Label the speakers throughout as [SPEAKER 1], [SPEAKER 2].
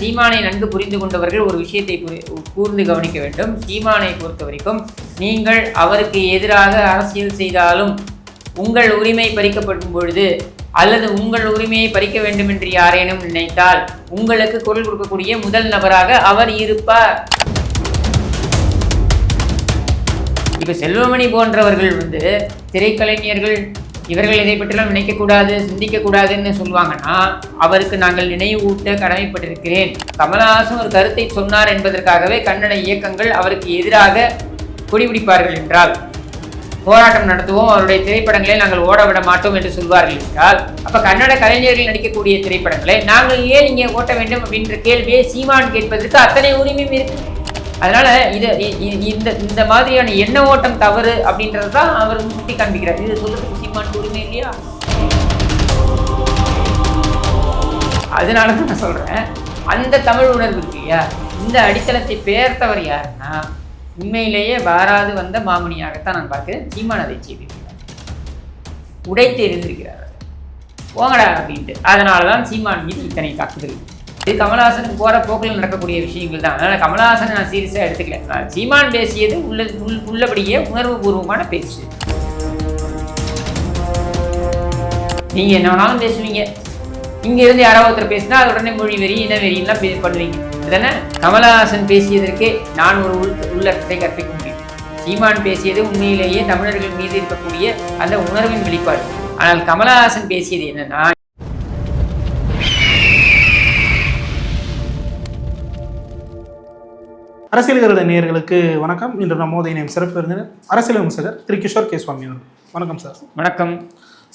[SPEAKER 1] சீமானை நன்கு புரிந்து கொண்டவர்கள் ஒரு விஷயத்தை கூர்ந்து கவனிக்க வேண்டும். சீமானை பொறுத்த வரைக்கும் நீங்கள் அவருக்கு எதிராக அரசியல் செய்தாலும் உங்கள் உரிமை பறிக்கப்படும் பொழுது அல்லது உங்கள் உரிமையை பறிக்க வேண்டும் என்று யாரேனும் நினைத்தால் உங்களுக்கு குரல் கொடுக்கக்கூடிய முதல் நபராக அவர் இருப்பார். இப்ப செல்வமணி போன்றவர்கள் வந்து திரைக்கலைஞர்கள் இவர்கள் இதை பற்றிலாம் நினைக்கக்கூடாது சிந்திக்கக்கூடாதுன்னு சொல்லுவாங்கன்னா அவருக்கு நாங்கள் நினைவூட்ட கடமைப்பட்டிருக்கிறேன். கமலஹாசன் ஒரு கருத்தை சொன்னார் என்பதற்காகவே கன்னட இயக்கங்கள் அவருக்கு எதிராக குடிபிடிப்பார்கள் என்றால் போராட்டம் நடத்துவோம் அவருடைய திரைப்படங்களை நாங்கள் ஓட விட மாட்டோம் என்று சொல்வார்கள் என்றால் அப்ப கன்னட கலைஞர்கள் நடிக்கக்கூடிய திரைப்படங்களை நாங்கள் ஏன் இங்கே ஓட்ட வேண்டும் அப்படின்ற கேள்வியை சீமான் கேட்பதற்கு அத்தனை உரிமையும் இருக்கு. அதனால இது இந்த இந்த மாதிரியான எண்ண ஓட்டம் தவறு அப்படின்றது தான் அவர் சுட்டி காண்பிக்கிறார். இது சொல்றதுக்கு சீமான் உரிமை இல்லையா? அதனால தான் நான் சொல்கிறேன் அந்த தமிழ் உணர்வு இருக்கு இல்லையா? இந்த அடித்தளத்தை பெயர்த்தவர் யாருன்னா உண்மையிலேயே வாராது வந்த மாமணியாகத்தான் நான் பார்க்கிறேன். சீமான் அதை செய்திருக்கிறார். உடைத்து இருந்திருக்கிறார் போங்கடா அப்படின்ட்டு. அதனால தான் சீமான் மீது இத்தனை தாக்குதல். இது கமலஹாசனுக்கு போகிற போக்கில் நடக்கக்கூடிய விஷயங்கள் தான். அதனால் கமலஹாசனை நான் சீரியஸாக எடுத்துக்கல. சீமான் பேசியது உள்ள உள்- உள்ளபடியே உணர்வுபூர்வமான பேச்சு. நீங்கள் என்ன வேணாலும் பேசுவீங்க. இங்க இருந்து யாராவது ஒருத்தர் பேசினா அது உடனே மொழி வெறி இன வெறியெல்லாம் பே- பண்ணுவீங்க. அதுதானே கமலஹாசன் பேசியதற்கே நான் ஒரு உள் உள்ளத்தை கற்பிக்க முடியும். சீமான் பேசியது உண்மையிலேயே தமிழர்கள் மீது இருக்கக்கூடிய அந்த உணர்வின் வெளிப்பாடு. ஆனால் கமலஹாசன் பேசியது என்னன்னா
[SPEAKER 2] அரசியல் நேயர்களுக்கு வணக்கம். இன்று நம்மோதை நேம் சிறப்பு விருந்தினர் அரசியல் விமர்சகர் திரு கிஷோர் கே சுவாமி அவர்கள். வணக்கம் சார்.
[SPEAKER 1] வணக்கம்.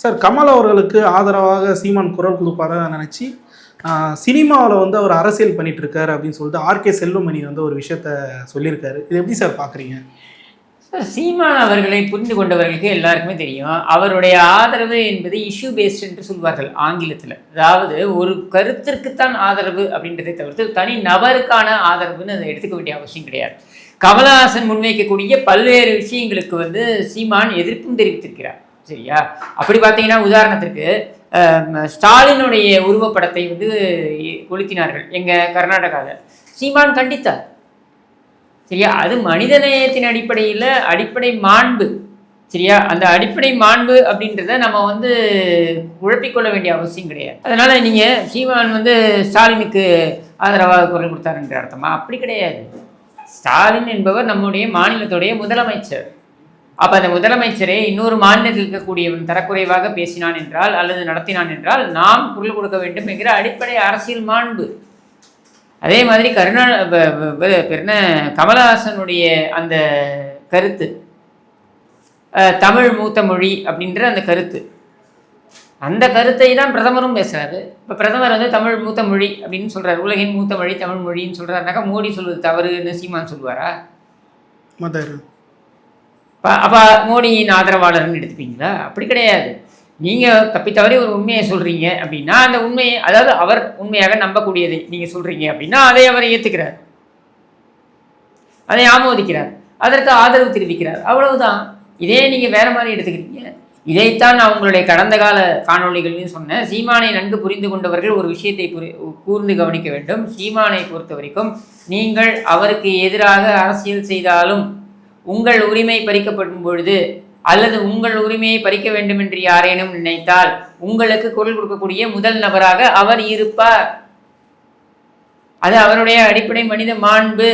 [SPEAKER 2] சார் கமல் அவர்களுக்கு ஆதரவாக சீமான் குரல் கொடுப்பார நினச்சி சினிமாவில் வந்து அவர் அரசியல் பண்ணிட்டு இருக்காரு அப்படின்னு சொல்லிட்டு ஆர்கே செல்வமணி வந்து ஒரு விஷயத்த சொல்லியிருக்காரு. இது எப்படி சார் பார்க்குறீங்க
[SPEAKER 1] சீமான் அவர்களை புரிந்து கொண்டவர்களுக்கு எல்லாருக்குமே தெரியும். அவருடைய ஆதரவு என்பது இஷ்யூ பேஸ்ட் என்று சொல்வார்கள் ஆங்கிலத்தில். அதாவது ஒரு கருத்திற்குத்தான் ஆதரவு அப்படின்றதை தவிர்த்து தனி நபருக்கான ஆதரவுன்னு அதை எடுத்துக்க வேண்டிய அவசியம் கிடையாது. கமலஹாசன் முன்வைக்கக்கூடிய பல்வேறு விஷயங்களுக்கு வந்து சீமான் எதிர்ப்பும் தெரிவித்திருக்கிறார். சரியா? அப்படி பார்த்தீங்கன்னா உதாரணத்திற்கு ஸ்டாலினுடைய உருவப்படத்தை வந்து கொளுத்தினார்கள் எங்கள் கர்நாடகாவில் சீமான் கண்டித்தார். சரியா? அது மனிதநேயத்தின் அடிப்படையில் அடிப்படை மாண்பு. சரியா? அந்த அடிப்படை மாண்பு அப்படின்றத நம்ம வந்து குழப்பிக்கொள்ள வேண்டிய அவசியம் கிடையாது. அதனால் நீங்கள் சீமான் வந்து ஸ்டாலினுக்கு ஆதரவாக குரல் கொடுத்தாருன்ற அர்த்தமா? அப்படி கிடையாது. ஸ்டாலின் என்பவர் நம்முடைய மாநிலத்துடைய முதலமைச்சர். அப்போ அந்த முதலமைச்சரே இன்னொரு மாநிலத்தில் இருக்கக்கூடியவன் தரக்குறைவாக பேசினான் என்றால் அல்லது நடத்தினான் என்றால் நாம் குரல் கொடுக்க வேண்டும் என்கிற அடிப்படை அரசியல் மாண்பு. அதே மாதிரி கருணா என்ன கமலஹாசனுடைய அந்த கருத்து தமிழ் மூத்த மொழி அப்படின்ற அந்த கருத்து. அந்த கருத்தை தான் பிரதமரும் பேசுறாரு. இப்போ பிரதமர் வந்து தமிழ் மூத்த மொழி அப்படின்னு சொல்றாரு. உலகின் மூத்த மொழி தமிழ் மொழின்னு சொல்றாருனாக்கா மோடி சொல்வது தவறுன்னு சீமான் சொல்லுவாரா?
[SPEAKER 2] மதர்.
[SPEAKER 1] அப்ப- அப்ப மோடியின் ஆதரவாளர்னு எடுத்துப்பீங்களா? அப்படி கிடையாது. நீங்கள் தப்பி தவறி ஒரு உண்மையை சொல்கிறீங்க அப்படின்னா அந்த உண்மையை அதாவது அவர் உண்மையாக நம்பக்கூடியதை நீங்கள் சொல்கிறீங்க அப்படின்னா அதை அவர் ஏற்றுக்கிறார் அதை ஆமோதிக்கிறார். அதற்கு ஆதரவு தெரிவிக்கிறார். அவ்வளவுதான். இதே நீங்கள் வேற மாதிரி எடுத்துக்கிறீங்க. இதைத்தான் நான் உங்களுடைய கடந்த கால காணொளிகள்லையும் சொன்னேன். சீமானை நன்கு புரிந்து கொண்டவர்கள் ஒரு விஷயத்தை புரி கூர்ந்து கவனிக்க வேண்டும். சீமானை பொறுத்த வரைக்கும் நீங்கள் அவருக்கு எதிராக அரசியல் செய்தாலும் உங்கள் உரிமை பறிக்கப்படும் பொழுது அல்லது உங்கள் உரிமையை பறிக்க வேண்டும் என்று யாரேனும் நினைத்தால் உங்களுக்கு குரல் கொடுக்கக்கூடிய முதல் நபராக அவர் இருப்பார். அது அவருடைய அடிப்படை மனித மாண்பு.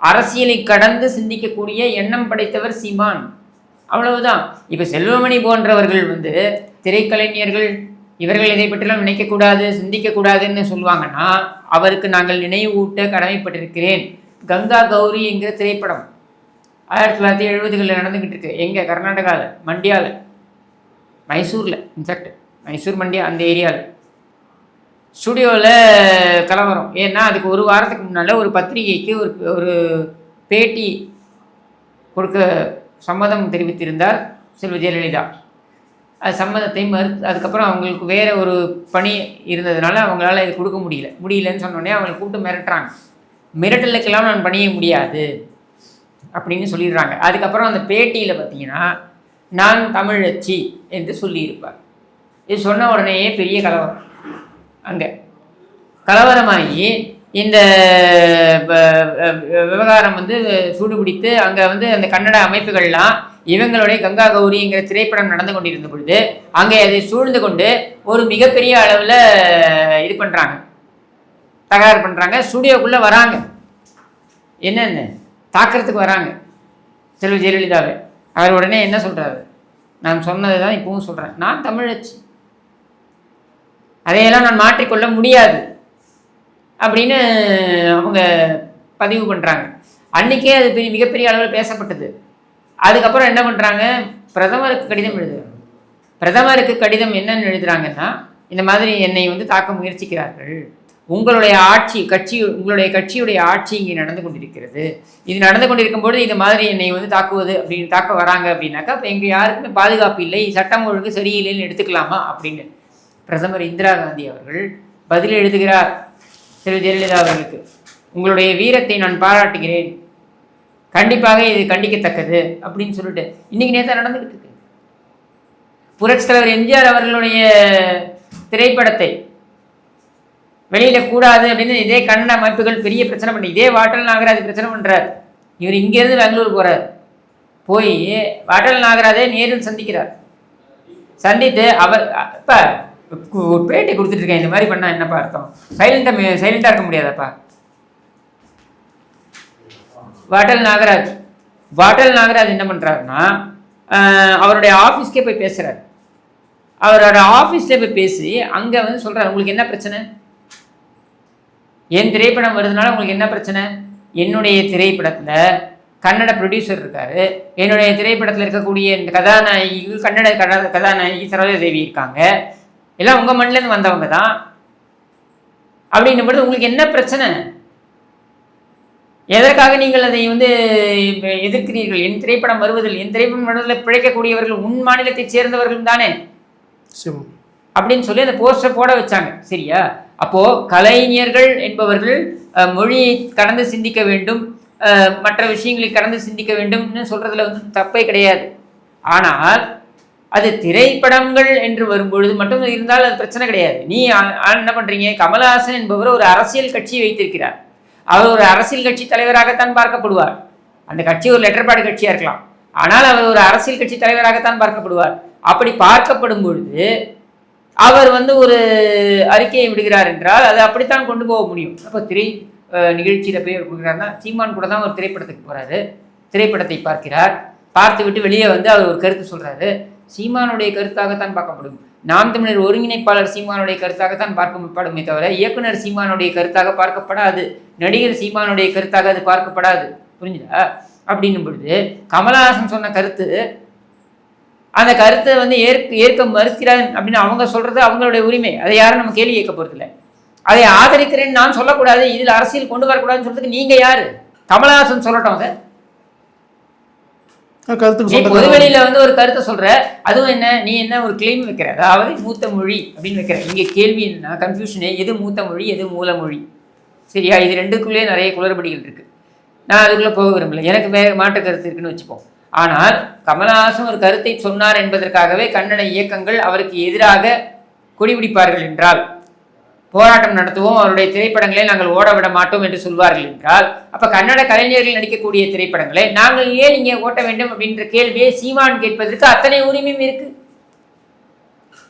[SPEAKER 1] அரசியலை கடந்து சிந்திக்கக்கூடிய எண்ணம் படைத்தவர் சீமான். அவ்வளவுதான். இப்ப செல்வமணி போன்றவர்கள் வந்து திரைக்கலைஞர்கள் இவர்கள் இதை பற்றிலாம் நினைக்கக்கூடாது சிந்திக்கக்கூடாதுன்னு சொல்லுவாங்கன்னா அவருக்கு நாங்கள் நினைவூட்ட கடமைப்பட்டிருக்கிறேன். கங்கா கௌரி என்கிற திரைப்படம். ஆயிரத்தி தொள்ளாயிரத்தி எழுபதுகளில் நடந்துக்கிட்டு இருக்கு எங்கே? கர்நாடகாவில் மண்டியாவில் மைசூரில் இன்ஃபேக்ட் மைசூர் மண்டியா அந்த ஏரியாவில் ஸ்டுடியோவில் கலவரம். ஏன்னா அதுக்கு ஒரு வாரத்துக்கு முன்னால் ஒரு பத்திரிகைக்கு ஒரு ஒரு பேட்டி கொடுக்க சம்மதம் தெரிவித்திருந்தார் செல்வ ஜெயலலிதா. அது சம்மதத்தை மறு அதுக்கப்புறம் அவங்களுக்கு வேறு ஒரு பணி இருந்ததுனால அவங்களால இது கொடுக்க முடியல. முடியலன்னு சொன்னோடனே அவங்களை கூப்பிட்டு மிரட்டுறாங்க. மிரட்டலுக்கெல்லாம் நான் பணிய முடியாது. அப்படின்னு சொல்லிடுறாங்க. அதுக்கப்புறம் அந்த பேட்டியில் பார்த்தீங்கன்னா நான் தமிழச்சி என்று சொல்லியிருப்பார். இது சொன்ன உடனேயே பெரிய கலவரம். அங்கே. கலவரமாகி இந்த விவகாரம் வந்து சூடுபிடித்து அங்கே வந்து அந்த கன்னட அமைப்புகள்லாம் இவங்களுடைய கங்கா கௌரிங்கிற திரைப்படம் நடந்து கொண்டிருந்த பொழுது அங்கே அதை சூழ்ந்து கொண்டு ஒரு மிகப்பெரிய அளவில் இது பண்ணுறாங்க தகராறு பண்ணுறாங்க ஸ்டுடியோக்குள்ளே வராங்க. என்னென்ன? தாக்கிறதுக்கு வராங்க. செல்வி ஜெயலலிதாவை. அவர் உடனே என்ன சொல்கிறாரு நான் சொன்னதை தான் இப்பவும் சொல்கிறேன் நான் தமிழச்சி. அதையெல்லாம் நான் மாற்றிக்கொள்ள முடியாது அப்படின்னு அவங்க பதிவு பண்ணுறாங்க அன்றைக்கே அது பெரிய மிகப்பெரிய அளவில் பேசப்பட்டது. அதுக்கப்புறம் என்ன பண்ணுறாங்க பிரதமருக்கு கடிதம் எழுதுகிறாங்க பிரதமருக்கு கடிதம் என்னன்னு எழுதுறாங்கன்னா இந்த மாதிரி என்னை வந்து தாக்க முயற்சிக்கிறார்கள். உங்களுடைய ஆட்சி கட்சி உங்களுடைய கட்சியுடைய ஆட்சி இங்கே நடந்து கொண்டிருக்கிறது. இது நடந்து கொண்டிருக்கும் பொழுது இந்த மாதிரி என்னை வந்து தாக்குவது அப்படின்னு தாக்க வராங்க அப்படின்னாக்கா இப்போ எங்கள் யாருக்குமே பாதுகாப்பு இல்லை. சட்டம் ஒழுங்கு சரியில்லைன்னு எடுத்துக்கலாமா அப்படின்னு. பிரதமர் இந்திரா காந்தி அவர்கள் பதில் எழுதுகிறார். திரு. ஜெயலலிதா அவர்களுக்கு உங்களுடைய வீரத்தை நான் பாராட்டுகிறேன். கண்டிப்பாக இது கண்டிக்கத்தக்கது அப்படின்னு சொல்லிட்டு. இன்னைக்கு நேற்று நடந்துகிட்டு இருக்கு. புரட்சித் தலைவர் எம்ஜிஆர் அவர்களுடைய திரைப்படத்தை வெளியில கூடாது அப்படின்னு இதே கன்னட அமைப்புகள் பெரிய பிரச்சனை பண்ணி இதே வாட்டல் நாகராஜ் பிரச்சனை பண்றார். இவர் இங்கேருந்து பெங்களூர் போறார். போய் வாட்டல் நாகராஜே நேரில் சந்திக்கிறார். சந்தித்து அவர் அப்பா ஒரு பேட்டி கொடுத்துட்டு இருக்கேன். இந்த மாதிரி பண்ணா என்னப்பா அர்த்தம்? சைலண்டாக சைலண்டாக இருக்க முடியாதாப்பா. வாட்டல் நாகராஜ் வாட்டல் நாகராஜ் என்ன பண்ணுறாருன்னா அவருடைய ஆஃபீஸ்க்கே போய் பேசுகிறார் அவரோட ஆஃபீஸ்லேயே போய் பேசி அங்கே வந்து சொல்கிறார் உங்களுக்கு என்ன பிரச்சனை? என் திரைப்படம் வருதுனால உங்களுக்கு என்ன பிரச்சனை? என்னுடைய திரைப்படத்தில் கன்னட ப்ரொடியூசர் இருக்காரு. என்னுடைய திரைப்படத்தில் இருக்கக்கூடிய இந்த கதாநாயகி கன்னட கதா கதாநாயகி சரோஜா தேவி இருக்காங்க. எல்லாம் உங்கள் மண்ணிலேருந்து வந்தவங்க தான். அப்படின்னும் பொழுது உங்களுக்கு என்ன பிரச்சனை? எதற்காக நீங்கள் அதை வந்து எதிர்க்கிறீர்கள்? என் திரைப்படம் வருவதில் என் திரைப்படம் வருவதில் பிழைக்கக்கூடியவர்கள் உன் மாநிலத்தைச் சேர்ந்தவர்கள் தானே? அப்படின்னு சொல்லி அந்த போஸ்டர் போட வச்சாங்க. சரியா? அப்போ கலைஞர்கள் என்பவர்கள் மொழியை கடந்து சிந்திக்க வேண்டும் மற்ற விஷயங்களை கடந்து சிந்திக்க வேண்டும்னு சொல்றதுல வந்து தப்பே கிடையாது. ஆனால் அது திரைப்படங்கள் என்று வரும்பொழுது மட்டும் இருந்தால் அது பிரச்சனை கிடையாது. நீ என்ன பண்றீங்க? கமலஹாசன் என்பவர் ஒரு அரசியல் கட்சியை வைத்திருக்கிறார். அவர் ஒரு அரசியல் கட்சி தலைவராகத்தான் பார்க்கப்படுவார். அந்த கட்சி ஒரு லெட்டர்பாடு கட்சியாக கட்சியா இருக்கலாம். ஆனால் அவர் ஒரு அரசியல் கட்சி தலைவராகத்தான் பார்க்கப்படுவார். அப்படி பார்க்கப்படும் பொழுது அவர் வந்து ஒரு அறிக்கையை விடுகிறார் என்றால் அதை அப்படித்தான் கொண்டு போக முடியும். அப்போ திரை நிகழ்ச்சியில் போய் கொடுக்குறாருன்னா சீமான் கூட தான் ஒரு திரைப்படத்துக்கு போகிறாரு திரைப்படத்தை பார்க்கிறார். பார்த்து விட்டு வெளியே வந்து அவர் ஒரு கருத்து சொல்கிறாரு சீமானுடைய கருத்தாகத்தான் பார்க்கப்படும் நாம் தமிழர் ஒருங்கிணைப்பாளர் சீமானுடைய கருத்தாகத்தான் பார்க்கப்படுமே தவிர இயக்குனர் சீமானுடைய கருத்தாக பார்க்கப்படாது. நடிகர் சீமானுடைய கருத்தாக அது பார்க்கப்படாது. புரிஞ்சுதா? அப்படின்னும் பொழுது கமலஹாசன் சொன்ன கருத்து அந்த கருத்தை வந்து ஏற்க ஏற்க மறுக்கிறான் அப்படின்னு அவங்க சொல்றது அவங்களுடைய உரிமை. அதை யாரும் நம்ம கேள்வி கேட்க போறதில்ல. அதை ஆதரிக்கிறேன்னு நான் சொல்லக்கூடாது இதில் அரசியல் கொண்டு வரக்கூடாதுன்னு சொல்றதுக்கு நீங்க யாரு? கமலஹாசன் சொல்லட்டும்
[SPEAKER 2] சொந்த
[SPEAKER 1] பொதுவெளியில வந்து ஒரு கருத்தை சொல்ற அதுவும் என்ன நீ என்ன ஒரு கிளைம் வைக்கிற? அதாவது மூத்த மொழி அப்படின்னு வைக்கிற. இங்க கேள்வி என்ன கன்ஃபியூஷனே எது மூத்த மொழி எது மூல மொழி? சரியா? இது ரெண்டுக்குள்ளேயே நிறைய குளறுபடிகள் இருக்கு. நான் அதுக்குள்ள போக விரும்பல. எனக்கு வேற மாற்று கருத்து இருக்குன்னு வச்சுப்போம். ஆனால் கமலஹாசன் ஒரு கருத்தை சொன்னார் என்பதற்காகவே கன்னட இயக்கங்கள் அவருக்கு எதிராக கொடிபிடிப்பார்கள் என்றால் போராட்டம் நடத்துவோம் அவருடைய திரைப்படங்களை நாங்கள் ஓட விட மாட்டோம் என்று சொல்வார்கள் என்றால் அப்ப கன்னட கலைஞர்கள் நடிக்கக்கூடிய திரைப்படங்களை நாங்கள் ஏன் இங்கே ஓட்ட வேண்டும் அப்படின்ற கேள்வியை சீமான் கேட்பதற்கு அத்தனை உரிமையும் இருக்கு.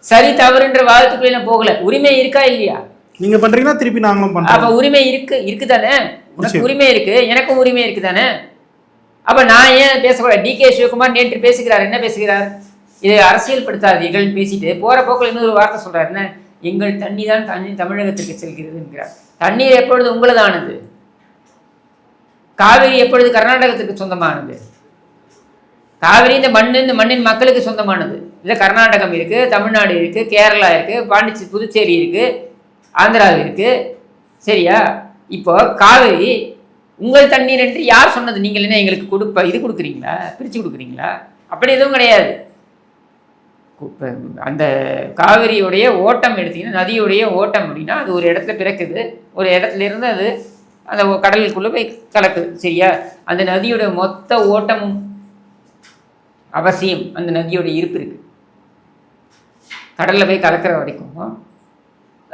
[SPEAKER 1] சரி தவறுன்ற வாதத்துக்குள்ள நான் போகல. உரிமை இருக்கா இல்லையா?
[SPEAKER 2] நீங்க பண்றீங்கன்னா திருப்பி நாங்களும்
[SPEAKER 1] அப்ப உரிமை இருக்கு இருக்குதானே? உனக்கு. உரிமை இருக்கு எனக்கும் உரிமை இருக்குதானே? அப்ப நான் ஏன் பேசக்கூடாது? டி கே சிவகுமார் நேற்று பேசுகிறார். என்ன பேசுகிறார்? இதை அரசியல் படுத்தாதீர்கள் பேசிட்டு போற போக்கில் இன்னொரு வார்த்தை சொல்றாரு. என்ன? எங்கள் தண்ணி தான் தண்ணி தமிழகத்திற்கு செல்கிறது என்கிறார். தண்ணீர் எப்பொழுது உங்களதானது? காவிரி எப்பொழுது கர்நாடகத்துக்கு சொந்தமானது? காவிரி இந்த மண் இந்த மண்ணின் மக்களுக்கு சொந்தமானது. இல்லை கர்நாடகம் இருக்குது தமிழ்நாடு இருக்குது கேரளா இருக்குது பாண்டிச்சேரி புதுச்சேரி இருக்குது ஆந்திரா இருக்குது சரியா? இப்போ காவிரி உங்கள் தண்ணீர் என்று யார் சொன்னது? நீங்கள் என்ன எங்களுக்கு கொடுப்ப இது கொடுக்குறீங்களா? பிரித்து கொடுக்குறீங்களா? அப்படி எதுவும் கிடையாது. இப்போ அந்த காவிரியுடைய ஓட்டம் எடுத்தீங்கன்னா நதியுடைய ஓட்டம் அப்படின்னா அது ஒரு இடத்துல பிறக்குது. ஒரு இடத்துல இருந்து அது அந்த கடலுக்குள்ளே போய் கலக்குது. சரியா? அந்த நதியோட மொத்த ஓட்டமும் அவசியம். அந்த நதியோட இருப்பு இருக்கு. கடலில் போய் கலக்கிற வரைக்கும்.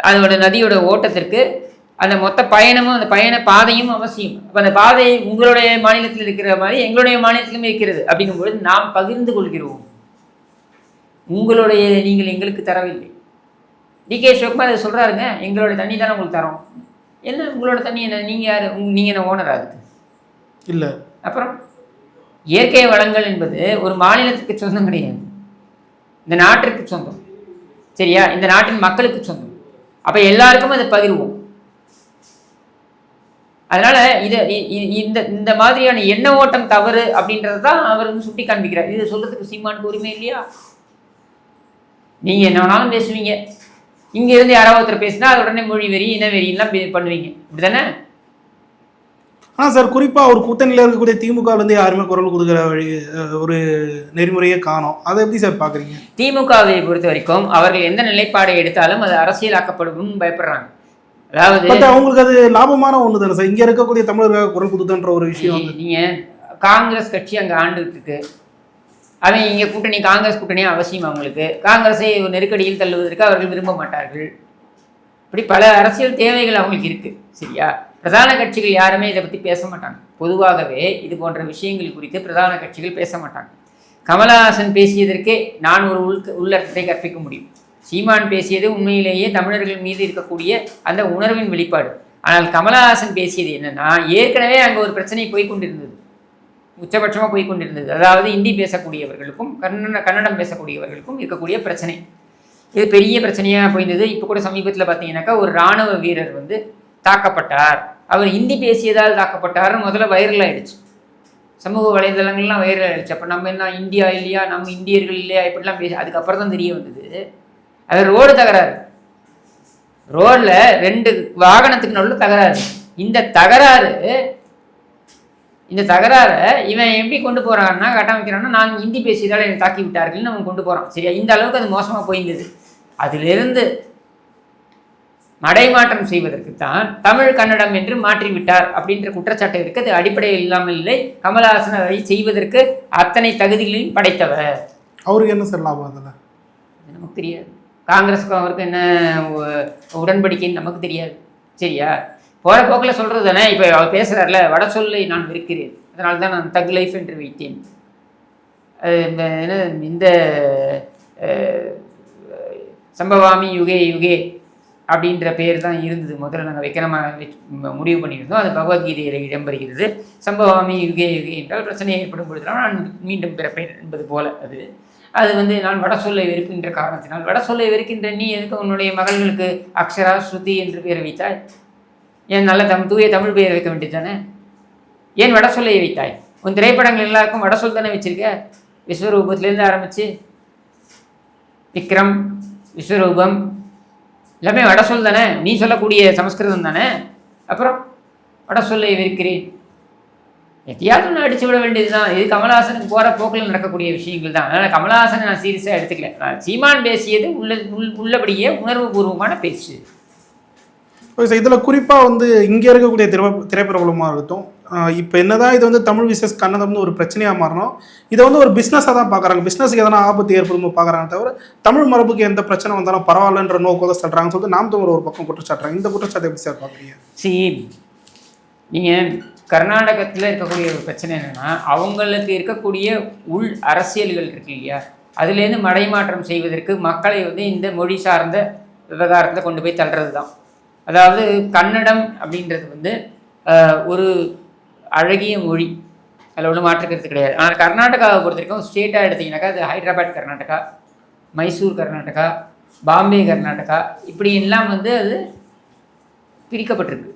[SPEAKER 1] அதோட நதியோட ஓட்டத்திற்கு அந்த மொத்த பயணமும் அந்த பயண பாதையும் அவசியம். அப்போ அந்த பாதை உங்களுடைய மாநிலத்தில் இருக்கிற மாதிரி எங்களுடைய மாநிலத்திலும் இருக்கிறது அப்படிங்கும்பொழுது நாம் பகிர்ந்து கொள்கிறோம். உங்களுடைய நீங்கள் எங்களுக்கு தரவில்லை. டிகே சிவகுமார் அதை சொல்கிறாருங்க எங்களோட தண்ணி தானே உங்களுக்கு தரோம். என்ன உங்களோட தண்ணி என்ன? நீங்கள் யார்? நீங்கள் என்ன ஓனரா அதுக்கு?
[SPEAKER 2] இல்லை.
[SPEAKER 1] அப்புறம்? இயற்கை வளங்கள் என்பது ஒரு மாநிலத்துக்கு சொந்தம் கிடையாது. இந்த நாட்டிற்கு சொந்தம். சரியா? இந்த நாட்டின் மக்களுக்கு சொந்தம். அப்போ எல்லாருக்கும் அதை பகிர்வோம். அதனால இதை இந்த இந்த மாதிரியான எண்ண ஓட்டம் தவறு அப்படின்றது தான் அவர் வந்து சுட்டி காண்பிக்கிறார் இது சொல்றதுக்கு சீமானுக்கு உரிமை இல்லையா? நீங்க என்ன வேணாலும் பேசுவீங்க. இங்க இருந்து யாராவது ஒருத்தர் பேசினா அது உடனே மொழி வெறி இன வெறி எல்லாம் பே- பண்ணுவீங்க. இப்படிதானே
[SPEAKER 2] ஆனால் சார் குறிப்பாக ஒரு கூட்டணியில் இருக்கக்கூடிய திமுகலேருந்து யாருமே குரல் கொடுக்குற வழி ஒரு நெறிமுறையே காணோம். அதை எப்படி சார் பார்க்குறீங்க
[SPEAKER 1] திமுகவை பொறுத்த வரைக்கும் அவர்கள் எந்த நிலைப்பாடை எடுத்தாலும் அது அரசியலாக்கப்படும் பயப்படுறாங்க. அதாவது
[SPEAKER 2] அவங்களுக்கு அது லாபமான ஒன்று தானே சார் இங்கே இருக்கக்கூடிய தமிழர்களுக்காக குரல் கொடுத்துன்ற ஒரு விஷயம் வந்து
[SPEAKER 1] நீங்க காங்கிரஸ் கட்சி அங்க ஆண்டுகிட்டு இருக்கு அவன் இங்க கூட்டணி காங்கிரஸ் கூட்டணி அவசியம் அவங்களுக்கு. காங்கிரஸை நெருக்கடியில் தள்ளுவதற்கு அவர்கள் விரும்ப மாட்டார்கள். இப்படி பல அரசியல் தேவைகள் அவங்களுக்கு இருக்கு சரியா? பிரதான கட்சிகள் யாருமே இதை பத்தி பேச மாட்டாங்க. பொதுவாகவே இது போன்ற விஷயங்கள் குறித்து பிரதான கட்சிகள் பேச மாட்டாங்க. கமலஹாசன் பேசியதற்கே நான் ஒரு உள் உள்ளர்த்தத்தை கற்பிக்க முடியும். சீமான் பேசியது உண்மையிலேயே தமிழர்கள் மீது இருக்கக்கூடிய அந்த உணர்வின் வெளிப்பாடு. ஆனால் கமலஹாசன் பேசியது என்னன்னா ஏற்கனவே அங்கே ஒரு பிரச்சனை போய்கொண்டிருந்தது உச்சபட்சமாக போய்கொண்டிருந்தது அதாவது இந்தி பேசக்கூடியவர்களுக்கும் கன்னட கன்னடம் பேசக்கூடியவர்களுக்கும் இருக்கக்கூடிய பிரச்சனை. இது பெரிய பிரச்சனையாக போயிருந்தது இப்போ கூட சமீபத்தில் பார்த்தீங்கன்னாக்கா ஒரு ராணுவ வீரர் வந்து தாக்கப்பட்டார். அவர் ஹிந்தி பேசியதால் தாக்கப்பட்டார்னு முதல்ல வைரல் ஆயிடுச்சு. சமூக வலைதளங்கள்லாம் வைரல் ஆயிடுச்சு. அப்போ நம்ம என்ன இந்தியா இல்லையா? நம்ம இந்தியர்கள் இல்லையா? இப்படிலாம் பேசி அதுக்கப்புறம் தான் தெரிய வந்தது. அது ரோடு தகராறு. ரோட்ல ரெண்டு வாகனத்துக்கு நடுவில் தகராறு. இந்த தகராறு இந்த தகராறை இவன் எப்படி கொண்டு போறான்னா கட்டமைக்கிறான்னா நான் ஹிந்தி பேசியதால் என்னை தாக்கி விட்டார்கள்னு அவன் கொண்டு போறான் சரியா? இந்த அளவுக்கு அது மோசமா போயிருந்தது அதிலிருந்து மடைமாற்றம் செய்வதற்கு தான் தமிழ் கன்னடம் என்று மாற்றி விட்டார் அப்படின்ற குற்றச்சாட்டு இருக்கு. அது அடிப்படையில் இல்லாமல் இல்லை. கமலஹாசன் அதை செய்வதற்கு அத்தனை தகுதிகளையும் படைத்தவர்.
[SPEAKER 2] அவருக்கு என்ன சார் லாபம் அதில்?
[SPEAKER 1] அது நமக்கு தெரியாது. காங்கிரஸுக்கும் அவருக்கும் என்ன உடன்படிக்கைன்னு நமக்கு தெரியாது. சரியா? போகிற போக்கில் சொல்கிறது தானே? இப்போ அவர் பேசுகிறார்ல வட சொல்லை நான் விற்கிறேன் அதனால தான் நான் தக் லைஃப் என்று வைத்தேன். அது இந்த என்ன இந்த சம்பவாமி யுகே யுகே அப்படின்ற பேர் தான் இருந்தது. முதல்ல நாங்கள் வைக்கணமாக முடிவு பண்ணியிருந்தோம். அது பகவத்கீதையில் இடம்பெறுகிறது. சம்பவாமி யுகே யுகே என்றால் பிரச்சனை ஏற்படும் பொழுதெல்லாம் நான் மீண்டும் பிறப்பேன் என்பது போல அது. அது வந்து நான் வட சொல்லை வெறுக்கின்ற காரணத்தினால். வட சொல்லை வெறுக்கின்ற நீ எதுக்கு உன்னுடைய மகள்களுக்கு அக்ஷரா ஸ்ருதி என்று பெயர் வைத்தாய்? ஏன் நல்ல தம் தூய தமிழ் பெயர் வைக்க வேண்டியது ஏன் வட சொல்லை வைத்தாய்? உன் திரைப்படங்கள் எல்லாருக்கும் வட சொல் தானே வச்சிருக்க? விஸ்வரூபத்திலேருந்து ஆரம்பிச்சு விக்ரம் விஸ்வரூபம் எல்லாமே வட சொல் தானே? நீ சொல்லக்கூடிய சமஸ்கிருதம் தானே? அப்புறம் வட சொல்லை வெறுக்கிறேன். எத்தையாவது ஒன்று அடிச்சு விட வேண்டியது தான் இது கமலஹாசனுக்கு போகிற போக்கில் நடக்கக்கூடிய விஷயங்கள் தான். அதனால் கமலஹாசனை நான் சீரியஸாக எடுத்துக்கல. நான் சீமான் பேசியது உள்ள உள் உள்ளபடியே உணர்வுபூர்வமான பேச்சு.
[SPEAKER 2] ஓகே சார் இதில் குறிப்பாக வந்து இங்கே இருக்கக்கூடிய திரை திரைப்பிரபலமாக இருக்கட்டும் இப்போ என்னதான் இது வந்து தமிழ் விசஸ் கன்னடம்னு ஒரு பிரச்சனையாக மாறணும் இதை வந்து ஒரு பிஸ்னஸாக தான் பார்க்குறாங்க பிஸ்னஸுக்கு எதனா ஆபத்து ஏற்படுமோ பார்க்குறாங்க தவிர தமிழ் மரபுக்கு எந்த பிரச்சனை வந்தாலும் பரவாயில்லன்ற நோக்கோட சொல்கிறாங்கன்னு சொல்லிட்டு நாம் தமிழ் ஒரு பக்கம் குற்றச்சாட்டுறாங்க. இந்த குற்றச்சாட்டை எப்படி சார் பார்க்குறீங்க
[SPEAKER 1] சி நீங்கள் கர்நாடகத்தில் இருக்கக்கூடிய ஒரு பிரச்சனை என்னென்னா அவங்களுக்கு இருக்கக்கூடிய உள் அரசியல்கள் இருக்கு இல்லையா? அதுலேருந்து மடைமாற்றம் செய்வதற்கு மக்களை வந்து இந்த மொழி சார்ந்த விவகாரத்தில் கொண்டு போய் தள்ளுறது தான் அதாவது கன்னடம் அப்படின்றது வந்து ஒரு அழகிய மொழி. அதில் ஒன்றும் மாற்றுக்கிறது கிடையாது. ஆனால் கர்நாடகாவை பொறுத்த வரைக்கும் ஸ்டேட்டாக எடுத்தீங்கன்னாக்கா அது ஹைதராபாத் கர்நாடகா மைசூர் கர்நாடகா பாம்பே கர்நாடகா இப்படி எல்லாம் வந்து அது பிரிக்கப்பட்டிருக்கு.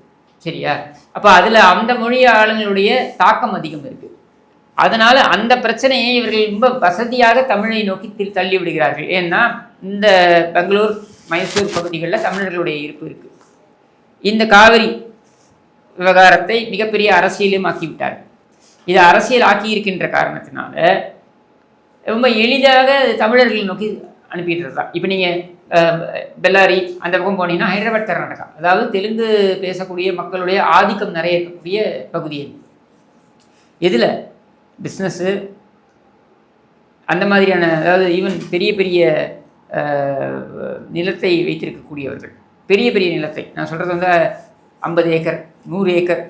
[SPEAKER 1] சரியா? அப்போ அதில் அந்த மொழி ஆளுங்களுடைய தாக்கம் அதிகம் இருக்குது அதனால் அந்த பிரச்சனையை இவர்கள் ரொம்ப வசதியாக தமிழை நோக்கி தள்ளி விடுகிறார்கள். ஏன்னா இந்த பெங்களூர் மைசூர் பகுதிகளில் தமிழர்களுடைய இருப்பு இருக்குது இந்த காவிரி விவகாரத்தை மிகப்பெரிய அரசியலும் ஆக்கிவிட்டார் இது அரசியல் ஆக்கி இருக்கின்ற காரணத்தினால ரொம்ப எளிதாக தமிழர்களை நோக்கி அனுப்பிடுறது தான் இப்போ நீங்கள் பெல்லாரி அந்த பக்கம் போனீங்கன்னா ஹைதராபாத் கர்நாடகா. அதாவது தெலுங்கு பேசக்கூடிய மக்களுடைய ஆதிக்கம் நிறைய இருக்கக்கூடிய பகுதி எதில்? பிஸ்னஸ்ஸு அந்த மாதிரியான அதாவது ஈவன் பெரிய பெரிய நிலத்தை வைத்திருக்கக்கூடியவர்கள். பெரிய பெரிய நிலத்தை. நான் சொல்கிறது வந்து ஐம்பது ஏக்கர் நூறு ஏக்கர்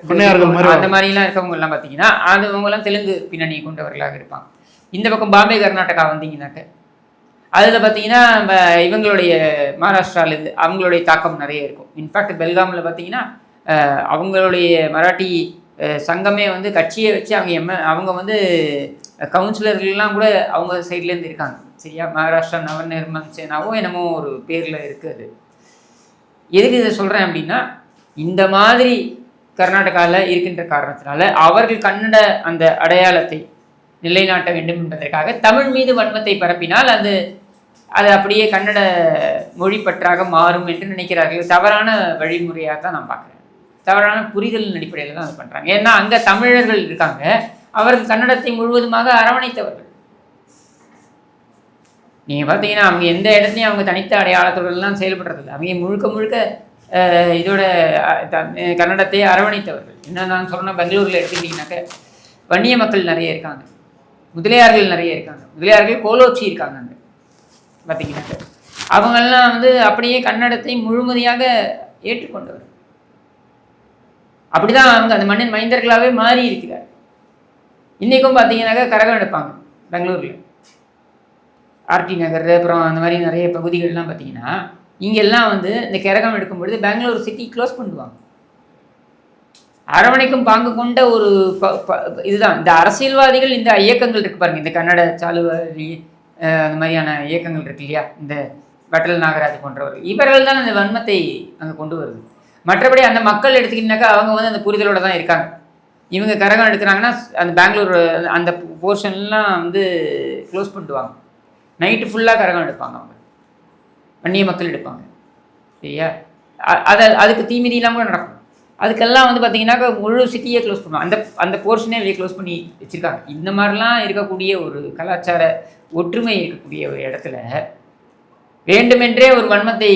[SPEAKER 1] அந்த மாதிரிலாம் இருக்கவங்க எல்லாம் பார்த்தீங்கன்னா அது அவங்கெல்லாம் தெலுங்கு பின்னணி கொண்டவர்களாக இருப்பாங்க. இந்த பக்கம் பாம்பே கர்நாடகா வந்தீங்கன்னாக்க அதில் பார்த்தீங்கன்னா நம்ம இவங்களுடைய இது அவங்களுடைய தாக்கம் நிறைய இருக்கும். இன்ஃபேக்ட் பெல்காமில் பார்த்தீங்கன்னா அவங்களுடைய மராட்டி சங்கமே வந்து கட்சியை வச்சு அவங்க எம் அவங்க வந்து கவுன்சிலர்கள்லாம் கூட அவங்க சைட்லேருந்து இருக்காங்க. சரியா? மகாராஷ்டிரா நவநிர்மம் சேனாவோ என்னமோ ஒரு பேரில் இருக்குது அது. எதுக்கு இதை சொல்கிறேன் அப்படின்னா இந்த மாதிரி கர்நாடகாவில் இருக்கின்ற காரணத்தினால அவர்கள் கன்னட அந்த அடையாளத்தை நிலைநாட்ட வேண்டும் என்பதற்காக தமிழ் மீது வன்மத்தை பரப்பினால் அது அது அப்படியே கன்னட மொழி பற்றாக மாறும் என்று நினைக்கிறார்கள். தவறான வழிமுறையாக தான் நான் பார்க்குறேன். தவறான புரிதலின் அடிப்படையில் தான் அது பண்ணுறாங்க ஏன்னா அங்கே தமிழர்கள் இருக்காங்க. அவர்கள் கன்னடத்தை முழுவதுமாக அரவணைத்தவர்கள். நீங்கள் பார்த்தீங்கன்னா அவங்க எந்த இடத்துலையும் அவங்க தனித்த அடையாளத்துடன்லாம் செயல்படுறதில்ல. அவங்க முழுக்க முழுக்க இதோட கன்னடத்தை த- அரவணைத்தவர்கள். என்ன நான் சொன்ன பெங்களூரில் எடுத்துக்கிட்டிங்கனாக்க வன்னிய மக்கள் நிறைய இருக்காங்க. முதலியார்கள் நிறைய இருக்காங்க. முதலியார்கள் கோலோச்சி இருக்காங்க அங்கே. பார்த்தீங்கன்னாக்க அவங்கெல்லாம் வந்து அப்படியே கன்னடத்தை முழுமதியாக ஏற்றுக்கொண்டவர். அப்படிதான் அவங்க அந்த மண்ணின் மைந்தர்களாகவே மாறி இருக்கிறார் இன்றைக்கும் பார்த்தீங்கன்னாக்கா கரகம் எடுப்பாங்க பெங்களூரில். ஆர்டி நகர் அப்புறம் அந்த மாதிரி நிறைய பகுதிகள்லாம் பார்த்தீங்கன்னா இங்கெல்லாம் வந்து இந்த கரகம் எடுக்கும் பொழுது பெங்களூர் சிட்டி க்ளோஸ் பண்ணுவாங்க. அரவணைக்கும் பாங்கு கொண்ட ஒரு ப- ப- இதுதான். இந்த அரசியல்வாதிகள் இந்த இயக்கங்கள் இருக்கு பாருங்க இந்த கன்னட சாலுவாதி அந்த மாதிரியான இயக்கங்கள் இருக்கு இல்லையா? இந்த வட்டல் நாகராஜ் போன்றவர்கள். இவர்கள் தான் அந்த வன்மத்தை அங்கே கொண்டு வருது. மற்றபடி அந்த மக்கள் எடுத்துக்கிட்டாக்கா அவங்க வந்து அந்த புரிதலோட தான் இருக்காங்க. இவங்க கரகம் எடுக்கிறாங்கன்னா அந்த பெங்களூர் அந்த போர்ஷன்லாம் வந்து க்ளோஸ் பண்ணிடுவாங்க. நைட்டு ஃபுல்லாக கரகம் எடுப்பாங்க அவங்க. வன்னிய மக்கள் எடுப்பாங்க. சரியா? அதை அதுக்கு இல்லாமல் கூட நடக்கும். அதுக்கெல்லாம் வந்து பார்த்தீங்கன்னாக்கா முழு சிட்டியே க்ளோஸ் பண்ணுவாங்க. அந்த அந்த போர்ஷனே வெளியே க்ளோஸ் பண்ணி வச்சுருக்காங்க. இந்த மாதிரிலாம் இருக்கக்கூடிய ஒரு கலாச்சார ஒற்றுமை இருக்கக்கூடிய ஒரு இடத்துல வேண்டுமென்றே ஒரு வன்மத்தை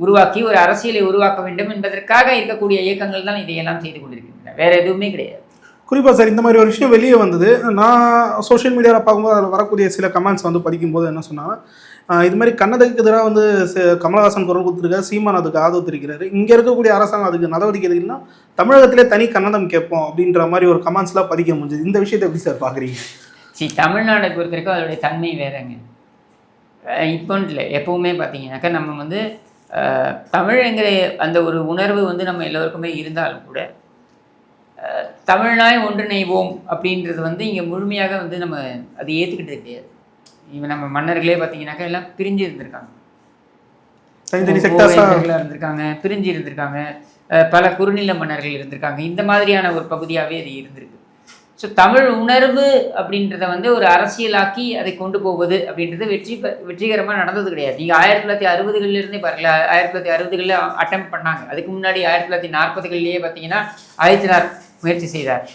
[SPEAKER 1] உருவாக்கி ஒரு அரசியலை உருவாக்க வேண்டும் என்பதற்காக இருக்கக்கூடிய இயக்கங்கள் தான் இதையெல்லாம் செய்து கொண்டிருக்கின்றன. வேற எதுவுமே கிடையாது.
[SPEAKER 2] குறிப்பாக சார் இந்த மாதிரி ஒரு விஷயம் வெளியே வந்தது. நான் சோஷியல் மீடியாவில் பார்க்கும்போது அதில் வரக்கூடிய சில கமெண்ட்ஸ் வந்து படிக்கும்போது என்ன சொன்னால் இது மாதிரி கண்ணதுக்கு எதிராக வந்து ச- கமலஹாசன் குரல் கொடுத்துருக்காரு சீமான் அதுக்கு ஆதரவு தெரிவிக்கிறாரு இங்கே இருக்கக்கூடிய அரசாங்கம் அதுக்கு நடவடிக்கை எடுக்கலைன்னா தமிழகத்திலே தனி கன்னடம் கேட்போம் அப்படின்ற மாதிரி ஒரு கமெண்ட்ஸ்லாம் பதிக்க முடிஞ்சது. இந்த விஷயத்தை எப்படி சார் பார்க்குறீங்க?
[SPEAKER 1] சரி தமிழ்நாடை பொறுத்த வரைக்கும் அதோடைய தன்மை வேறங்க. இல்லை எப்பவுமே பார்த்தீங்கன்னாக்கா நம்ம வந்து தமிழ்ங்கிற அந்த ஒரு உணர்வு வந்து நம்ம எல்லோருக்குமே இருந்தாலும் கூட அஹ், தமிழ்நாய் ஒன்றிணைவோம் அப்படின்றது வந்து இங்கே முழுமையாக வந்து நம்ம அது ஏற்றுக்கிட்டது கிடையாது. இவன் நம்ம மன்னர்களே பார்த்தீங்கன்னாக்கா எல்லாம் பிரிஞ்சு இருந்திருக்காங்க. இருந்திருக்காங்க பிரிஞ்சு இருந்திருக்காங்க. பல குறுநில மன்னர்கள் இருந்திருக்காங்க. இந்த மாதிரியான ஒரு பகுதியாகவே அது இருந்திருக்கு. ஸோ தமிழ் உணர்வு அப்படின்றத வந்து ஒரு அரசியலாக்கி அதை கொண்டு போவது அப்படின்றது வெற்றி வெற்றிகரமாக நடந்தது கிடையாது. நீங்கள் ஆயிரத்தி தொள்ளாயிரத்தி அறுபதுகள்ல இருந்தே ஆயிரத்தி தொள்ளாயிரத்தி அறுபதுகளில் அட்டம் பண்ணாங்க. அதுக்கு முன்னாடி ஆயிரத்தி தொள்ளாயிரத்தி நாற்பதுகள்லேயே பார்த்தீங்கன்னா ஆதித்யநாத் முயற்சி செய்தார்.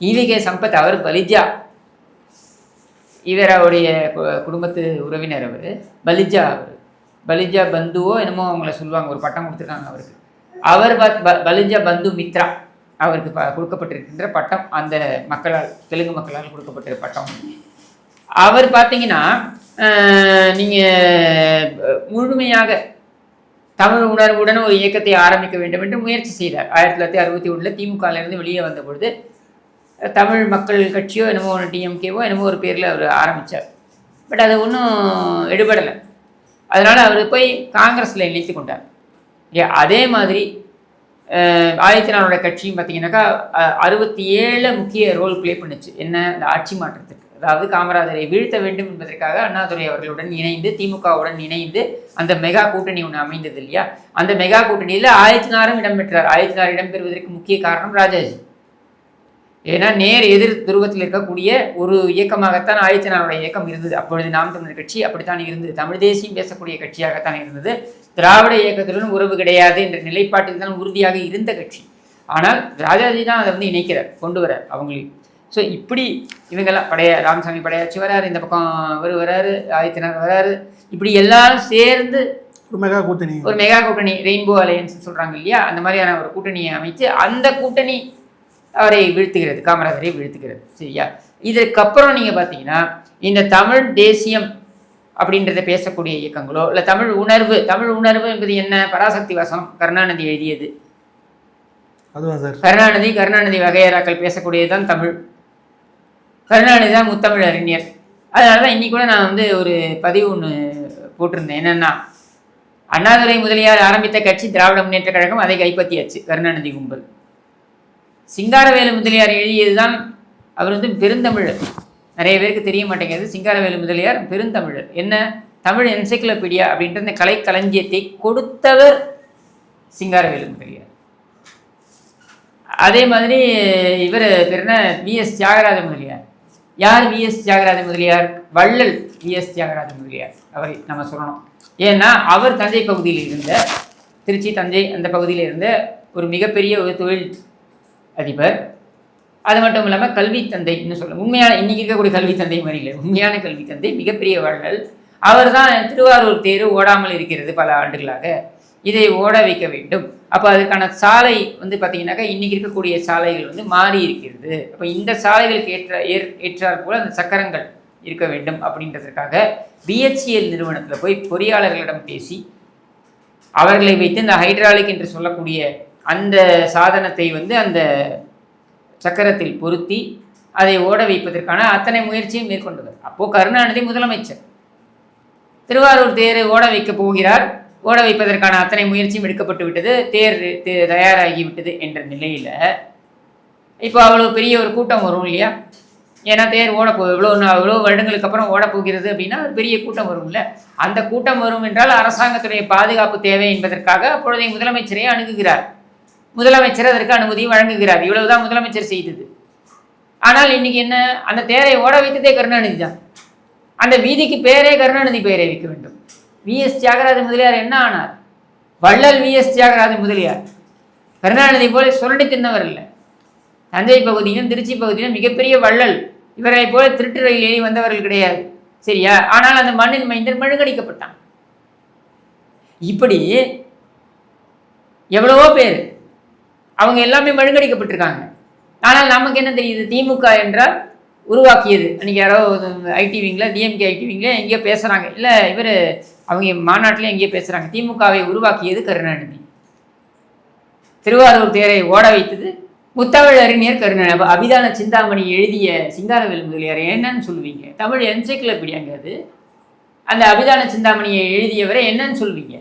[SPEAKER 1] ஈவிகே சம்பத் அவர் பலிஜா. இவர் கு- குடும்பத்து உறவினர் அவர். பலிஜா அவர். பலிஜா பந்துவோ என்னமோ அவங்கள சொல்லுவாங்க ஒரு பட்டம் கொடுத்துருக்காங்க அவருக்கு. அவர் ப- பலிஜா பந்து மித்ரா. அவருக்கு ப கொடுக்கப்பட்டிருக்கின்ற பட்டம் அந்த மக்களால் தெலுங்கு மக்களால் கொடுக்கப்பட்ட பட்டம். அவர் பார்த்தீங்கன்னா நீங்கள் முழுமையாக தமிழ் உணர்வுடன் ஒரு இயக்கத்தை ஆரம்பிக்க வேண்டும் என்று முயற்சி செய்தார். ஆயிரத்தி தொள்ளாயிரத்தி அறுபத்தி ஒன்றில் திமுகலேருந்து வெளியே வந்த பொழுது தமிழ் மக்கள் கட்சியோ என்னமோ ஒன்று டிஎம்கேவோ என்னமோ ஒரு பேரில் அவர் ஆரம்பித்தார் பட் அது ஒன்றும் எடுபடலை. அதனால் அவர் போய் காங்கிரஸில் இணைத்து கொண்டார். ஏ அதே மாதிரி ஆதித்யநாதோட கட்சியும் பார்த்தீங்கன்னாக்கா அறுபத்தி ஏழில் முக்கிய ரோல் ப்ளே பண்ணுச்சு. என்ன? இந்த ஆட்சி மாற்றத்துக்கு. அதாவது காமராஜரை வீழ்த்த வேண்டும் என்பதற்காக அண்ணாதுரை அவர்களுடன் இணைந்து திமுகவுடன் இணைந்து அந்த மெகா கூட்டணி ஒன்று அமைந்தது இல்லையா? அந்த மெகா கூட்டணியில் ஆதித்யநாதரும் இடம்பெற்றார் ஆதித்யநாதர் இடம்பெறுவதற்கு முக்கிய காரணம் ராஜாஜி. ஏன்னா நேர் எதிர் துருவத்தில் இருக்கக்கூடிய ஒரு இயக்கமாகத்தான் ஆதித்யநாதோட இயக்கம் இருந்தது. அப்பொழுது நாம் தமிழர் கட்சி அப்படித்தான் இருந்தது. தமிழ் தேசியம் பேசக்கூடிய கட்சியாகத்தான் இருந்தது. திராவிட இயக்கத்துடன் உறவு கிடையாது என்ற நிலைப்பாட்டில் தான் உறுதியாக இருந்த கட்சி. ஆனால் ராஜாஜி தான் அதை வந்து இணைக்கிறார் கொண்டு வரார் அவங்களையும். ஸோ இப்படி இவங்கெல்லாம் படைய ராமசாமி படையாச்சி வராரு இந்த பக்கம் இவர் வராரு ஆதித்யநாத் வராரு இப்படி எல்லாரும் சேர்ந்து
[SPEAKER 2] ஒரு மெகா கூட்டணி.
[SPEAKER 1] ஒரு மெகா கூட்டணி ரெயின்போ அலையன்ஸ் சொல்றாங்க இல்லையா? அந்த மாதிரியான ஒரு கூட்டணியை அமைத்து அந்த கூட்டணி அவரை வீழ்த்துகிறது காமராஜரை வீழ்த்துகிறது சரியா? இதற்கப்புறம் நீங்க பார்த்தீங்கன்னா இந்த தமிழ் தேசியம் அப்படின்றத பேசக்கூடிய இயக்கங்களோ இல்லை தமிழ் உணர்வு தமிழ் உணர்வு என்பது என்ன? பராசக்தி வசனம் கருணாநிதி எழுதியது.
[SPEAKER 2] அதுவா சார்.
[SPEAKER 1] கருணாநிதி கருணாநிதி வகையறாக்கள் பேசக்கூடியது தான் தமிழ். கருணாநிதி தான் முத்தமிழ் அறிஞர். அதனால தான் இன்னைக்கு கூட நான் வந்து ஒரு பதிவு ஒன்று போட்டிருந்தேன். என்னன்னா அண்ணாதுரை முதலியார் ஆரம்பித்த கட்சி திராவிட முன்னேற்ற கழகம் அதை கைப்பற்றியாச்சு கருணாநிதி கும்பல். சிங்காரவேலு முதலியார் எழுதியது தான் அவர் வந்து பெருந்தமிழர். நிறைய பேருக்கு தெரிய மாட்டேங்குது. சிங்காரவேலு முதலியார் பெருந்தமிழர். என்ன? தமிழ் என்சைக்ளோபீடியா அப்படின்ற இந்த கலைக்களஞ்சியத்தை கொடுத்தவர் சிங்காரவேலு முதலியார். அதே மாதிரி இவர் பேர் என்ன? விஎஸ் தியாகராஜ முதலியார். யார் விஎஸ் தியாகராஜ முதலியார்? வள்ளல் விஎஸ் தியாகராஜ முதலியார். அவரை நம்ம சொல்லணும். ஏன்னா அவர் தஞ்சை பகுதியில் இருந்த திருச்சி தஞ்சை அந்த பகுதியில் இருந்த ஒரு மிகப்பெரிய ஒரு தொழில் அதிபர். அது மட்டும் இல்லாமல் கல்வி தந்தைன்னு சொல்ல உண்மையான இன்னைக்கு இருக்கக்கூடிய கல்வி தந்தை மாதிரி இல்லை. உண்மையான கல்வி தந்தை மிகப்பெரிய வள்ளல் அவர் தான் திருவாரூர் தேர் ஓடாமல் இருக்கிறது பல ஆண்டுகளாக. இதை ஓட வைக்க வேண்டும். அப்போ அதுக்கான சாலை வந்து பார்த்தீங்கன்னாக்கா இன்னைக்கு இருக்கக்கூடிய சாலைகள் வந்து மாறி இருக்கிறது. அப்போ இந்த சாலைகளுக்கு ஏற்ற ஏற் ஏற்றாற் போல அந்த சக்கரங்கள் இருக்க வேண்டும் அப்படின்றதுக்காக பிஹெச்இஎல் நிறுவனத்தில் போய் பொறியாளர்களிடம் பேசி அவர்களை வைத்து இந்த ஹைட்ராலிக் என்று சொல்லக்கூடிய அந்த சாதனத்தை வந்து அந்த சக்கரத்தில் பொருத்தி அதை ஓட வைப்பதற்கான அத்தனை முயற்சியும் மேற்கொண்டவர். அப்போது கருணாநிதி முதலமைச்சர். திருவாரூர் தேர் ஓட வைக்கப் போகிறார். ஓட வைப்பதற்கான அத்தனை முயற்சியும் எடுக்கப்பட்டு விட்டது. தேர் தே- தயாராகி விட்டது என்ற நிலையில் இப்போ அவ்வளோ பெரிய ஒரு கூட்டம் வரும் இல்லையா? ஏன்னா தேர் ஓட போ இவ்வளோ அவ்வளோ இவ்வளோ வருடங்களுக்கு அப்புறம் ஓட போகிறது அப்படின்னா ஒரு பெரிய கூட்டம் வரும்ல. அந்த கூட்டம் வரும் என்றால் அரசாங்கத்துடைய பாதுகாப்பு தேவை என்பதற்காக அப்பொழுதைய முதலமைச்சரையே அணுகுகிறார். முதலமைச்சர் அதற்கு அனுமதி வழங்குகிறார். இவ்வளவுதான் முதலமைச்சர் செய்தது. ஆனால் இன்னைக்கு என்ன? அந்த தேரை ஓட வைத்ததே கருணாநிதி தான். அந்த வீதிக்கு பேரே கருணாநிதி பெயரை வைக்க வேண்டும். விஎஸ் தியாகராஜ முதலியார் என்ன ஆனார்? வள்ளல் விஎஸ் தியாகராஜ முதலியார். கருணாநிதி போல சுரண்டி தின்னவர் இல்லை. தஞ்சை பகுதியிலும் திருச்சி பகுதியிலும் மிகப்பெரிய வள்ளல். இவரை போல திருட்டு ரயில் ஏறி வந்தவர்கள் கிடையாது. சரியா? ஆனால் அந்த மண்ணின் மைந்தர் மழுங்கடிக்கப்பட்டான். இப்படி எவ்வளவோ பேர் அவங்க எல்லாமே மழுங்கடிக்கப்பட்டிருக்காங்க ஆனால் நமக்கு என்ன தெரியுது? திமுக என்றால் உருவாக்கியது. அன்றைக்கி யாரோ ஐடி விங்கில் டிஎம்கே ஐடி விங்கில் எங்கேயோ பேசுகிறாங்க இல்லை இவர் அவங்க மாநாட்டில் எங்கேயோ பேசுகிறாங்க திமுகவை உருவாக்கியது கருணாநிதி. திருவாரூர் தேரை ஓட வைத்தது முத்தமிழ் அறிஞர் கருணாநிதி அபிதான சிந்தாமணி எழுதிய சிங்காரவேல் முதலியார் என்னன்னு சொல்லுவீங்க? தமிழ் என்சைக்ளோபீடியாங்க அது. அந்த அபிதான சிந்தாமணியை எழுதியவரை என்னன்னு சொல்லுவீங்க?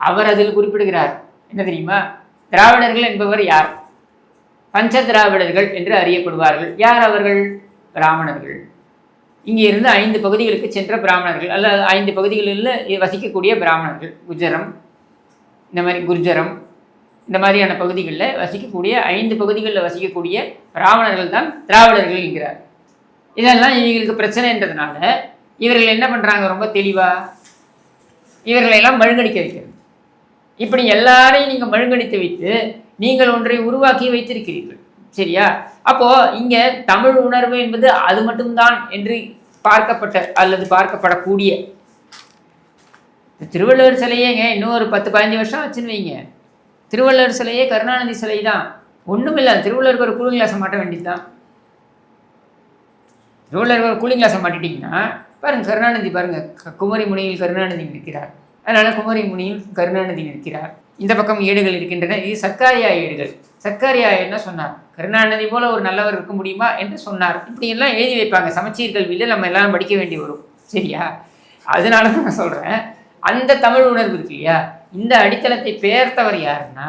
[SPEAKER 1] அவர் அதில் குறிப்பிடுகிறார். என்ன தெரியுமா? திராவிடர்கள் என்பவர் யார்? பஞ்ச திராவிடர்கள் என்று அறியப்படுவார்கள். யார் அவர்கள்? பிராமணர்கள். இங்கே இருந்து ஐந்து பகுதிகளுக்கு சென்ற பிராமணர்கள். அல்லது ஐந்து பகுதிகளில் வசிக்கக்கூடிய பிராமணர்கள். குஜரம் இந்த மாதிரி குர்ஜரம் இந்த மாதிரியான பகுதிகளில் வசிக்கக்கூடிய ஐந்து பகுதிகளில் வசிக்கக்கூடிய பிராமணர்கள் தான் திராவிடர்கள் என்கிறார். இதெல்லாம் இவங்களுக்கு பிரச்சனைன்றதுனால இவர்கள் என்ன பண்ணுறாங்க ரொம்ப தெளிவாக இவர்களையெல்லாம் மழுங்கடிக்க வைக்கிறது. இப்படி எல்லாரையும் நீங்கள் மழுங்கடித்து வைத்து நீங்கள் ஒன்றை உருவாக்கி வைத்திருக்கிறீர்கள். சரியா? அப்போ இங்கே தமிழ் உணர்வு என்பது அது மட்டும்தான் என்று பார்க்கப்பட்ட அல்லது பார்க்கப்படக்கூடிய. திருவள்ளுவர் சிலையேங்க இன்னும் ஒரு பத்து பதினஞ்சு வருஷம் ஆச்சுன்னு வைங்க. திருவள்ளுவர் சிலையே கருணாநிதி சிலை தான். ஒன்றும் இல்லை திருவள்ளுவருக்கு ஒரு கூலிங் கிளாஸை மாட்ட வேண்டியது தான் திருவள்ளுவருக்கு ஒரு கூலிங் கிளாஸை மாட்டிட்டீங்கன்னா பாருங்கள் கருணாநிதி பாருங்க குமரி முனையில் கருணாநிதி நிற்கிறார். அதனால் குமரி முனியும் கருணாநிதி நிற்கிறார். இந்த பக்கம் ஏடுகள் இருக்கின்றன. இது சர்க்காரியா ஏடுகள். சர்க்காரியா என்ன சொன்னார்? கருணாநிதி போல ஒரு நல்லவர் இருக்க முடியுமா என்று சொன்னார். இப்படி எல்லாம் எழுதி வைப்பாங்க. சமச்சீர் கல்வியில் நம்ம எல்லாரும் படிக்க வேண்டி வரும். சரியா? அதனால தான் நான் சொல்கிறேன் அந்த தமிழ் உணர்வு இருக்கு இல்லையா? இந்த அடித்தளத்தை பெயர்த்தவர் யாருன்னா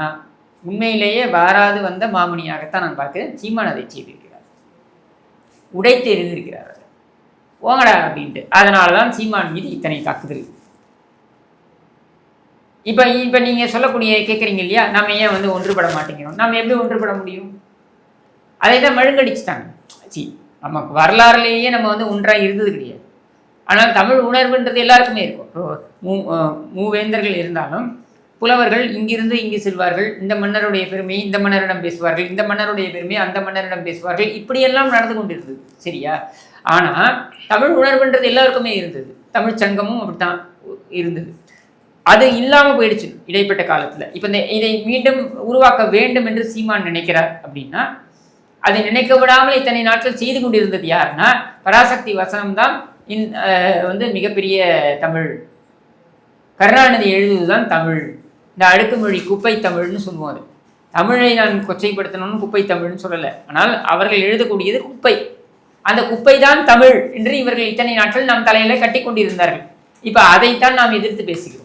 [SPEAKER 1] உண்மையிலேயே வாராது வந்த மாமணியாகத்தான் நான் பார்க்கிறேன். சீமான் அதை செய்திருக்கிறார். உடைத்து எழுதியிருக்கிறார் அதை. போங்கடா அப்படின்ட்டு. அதனால தான் சீமான் மீது இத்தனை தாக்குதல். இப்போ இப்போ நீங்கள் சொல்லக்கூடிய கேட்குறீங்க இல்லையா? நம்ம ஏன் வந்து ஒன்றுபட மாட்டேங்கிறோம்? நம்ம எப்படி ஒன்றுபட முடியும்? அதை தான் மழுங்கடிச்சுட்டாங்க. சி நம்ம வரலாறுலேயே நம்ம வந்து ஒன்றாக இருந்தது கிடையாது. ஆனால் தமிழ் உணர்வுன்றது எல்லாருக்குமே இருக்கும். இப்போ மூ மூவேந்தர்கள் இருந்தாலும் புலவர்கள் இங்கிருந்து இங்கு செல்வார்கள். இந்த மன்னருடைய பெருமையை இந்த மன்னரிடம் பேசுவார்கள். இந்த மன்னருடைய பெருமையை அந்த மன்னரிடம் பேசுவார்கள். இப்படியெல்லாம் நடந்து கொண்டிருந்தது. சரியா? ஆனால் தமிழ் உணர்வுன்றது எல்லாருக்குமே இருந்தது. தமிழ் சங்கமும் அப்படித்தான் இருந்தது. அது இல்லாமல் போயிடுச்சு இடைப்பட்ட காலத்தில். இப்போ இந்த இதை மீண்டும் உருவாக்க வேண்டும் என்று சீமான் நினைக்கிறார் அப்படின்னா அதை நினைக்க விடாமல் இத்தனை நாட்கள் செய்து கொண்டிருந்தது யாருன்னா பராசக்தி வசனம் தான் இன் வந்து மிகப்பெரிய தமிழ். கருணாநிதி எழுதுவதுதான் தமிழ். இந்த அடுக்குமொழி குப்பை தமிழ்னு சொல்லுவோம் அது. தமிழை நான் கொச்சைப்படுத்தணும்னு குப்பை தமிழ்னு சொல்லலை. ஆனால் அவர்கள் எழுதக்கூடியது குப்பை. அந்த குப்பை தான் தமிழ் என்று இவர்கள் இத்தனை நாட்கள் நம் தலையில கட்டி கொண்டிருந்தார்கள். இப்போ அதைத்தான் நாம் எதிர்த்து பேசுகிறோம்.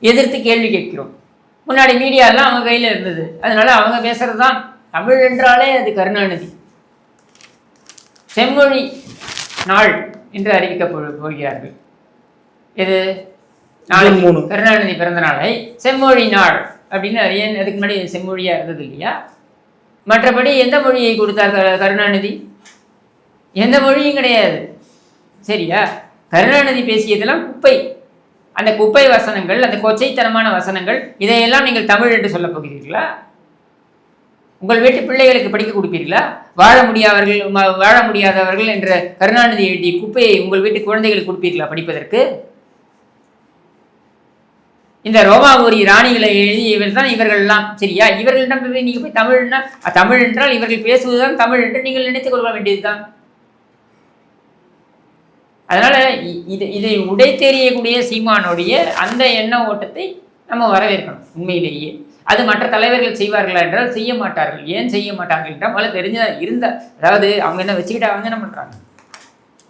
[SPEAKER 1] எதிர்த்து கேள்வி கேட்கிறோம். முன்னாடி மீடியாலாம் அவங்க கையில் இருந்தது. அதனால அவங்க பேசுறது தான் தமிழ் என்றாலே அது கருணாநிதி. செம்மொழி நாள் என்று அறிவிக்கப் போ- போகிறார்கள் இது நாளைக்கு
[SPEAKER 2] மூணு.
[SPEAKER 1] கருணாநிதி பிறந்த நாளை. செம்மொழி நாள் அப்படின்னு ஏன் அதுக்கு முன்னாடி செம்மொழியா இருந்தது இல்லையா? மற்றபடி எந்த மொழியை கொடுத்தார் கருணாநிதி? எந்த மொழியும் கிடையாது. சரியா? கருணாநிதி பேசியதெல்லாம் குப்பை. அந்த குப்பை வசனங்கள் அந்த கொச்சைத்தனமான வசனங்கள் இதையெல்லாம் நீங்கள் தமிழ் என்று சொல்லப் போகிறீர்களா? உங்கள் வீட்டு பிள்ளைகளுக்கு படிக்க கொடுப்பீர்களா? வாழ முடியாதவர்கள் வாழ முடியாதவர்கள் என்ற கருணாநிதி எழுதிய குப்பையை உங்கள் வீட்டு குழந்தைகளுக்கு கொடுப்பீர்களா படிப்பதற்கு? இந்த ரோமாபுரி ராணிகளை எழுதியவர் தான் இவர்கள்லாம். சரியா? இவர்களிடம் போய் நீங்க போய் தமிழ்னா தமிழ் என்றால் இவர்கள் பேசுவதுதான் தமிழ் என்று நீங்கள் நினைத்துக் கொள்ள வேண்டியதுதான். அதனால இது இதை உடை தெரியக்கூடிய சீமானுடைய அந்த எண்ண ஓட்டத்தை நம்ம வரவேற்கணும் உண்மையிலேயே. அது மற்ற தலைவர்கள் செய்வார்களா என்றால் செய்ய மாட்டார்கள். ஏன் செய்ய மாட்டார்கள் என்றால் பல தெரிஞ்ச இருந்த. அதாவது அவங்க என்ன வச்சுக்கிட்டு அவங்க என்ன பண்றாங்க?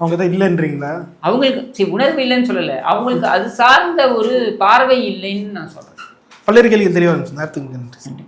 [SPEAKER 2] அவங்க தான் இல்லைன்றீங்களா?
[SPEAKER 1] அவங்களுக்கு சரி உணர்வு இல்லைன்னு சொல்லலை. அவங்களுக்கு அது சார்ந்த ஒரு பார்வை இல்லைன்னு நான் சொல்றேன்.
[SPEAKER 2] பல்வேறு கேள்வி தெளிவாக நேரத்துக்கு நன்றி